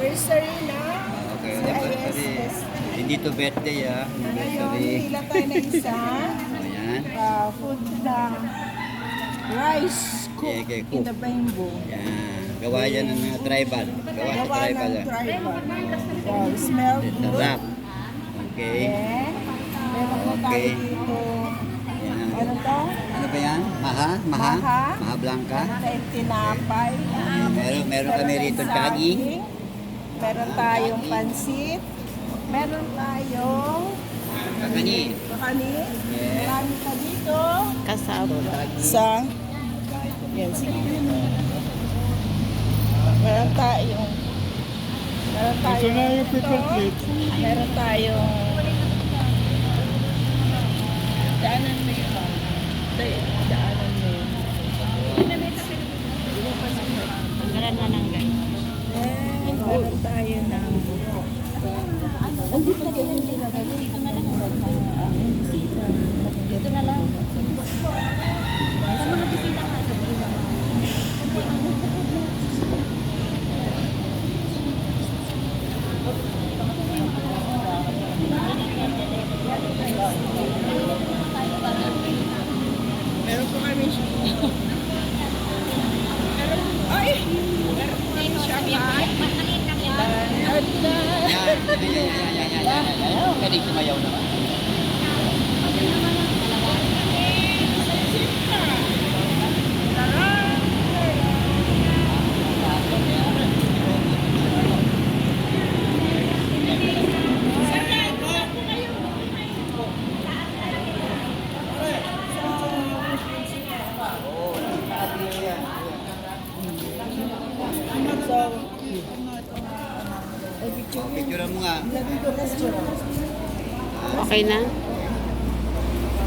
Anniversary na. Okay, anniversary. Hindi to birthday ah. Ngayon, Anniversary. hila tayo ng isa. Ayan. uh, food na rice cook Yeah, okay, in cook. the bamboo. Yan. Gawa yan ng mga tribal. Gawa sa Gawa tribal. ng ah. tribal. Wow, smell It's good. wrap. Okay. Then, meron po tayo Okay. dito. Yan. Ano to? Ano ba yan? Maha? Maha? Maha. Maha Blanca? Tinapay. Meron, meron kami rito saging. Meron tayong pansit. Meron tayong Kakani. kani. Yeah. Marami pa dito. Kasama. Sa yan sige. Meron tayong Meron tayong Ito na yung plate. Meron tayong Meron tayo ng Dito na lang. Meron po kami. Meron Ay! Meron po kami Shanghai. At, uh, Yan. Yan, yan, yan, yan, yan, yan, yan. Pwede sumayaw naman. So, Picture mo nga. Okay na?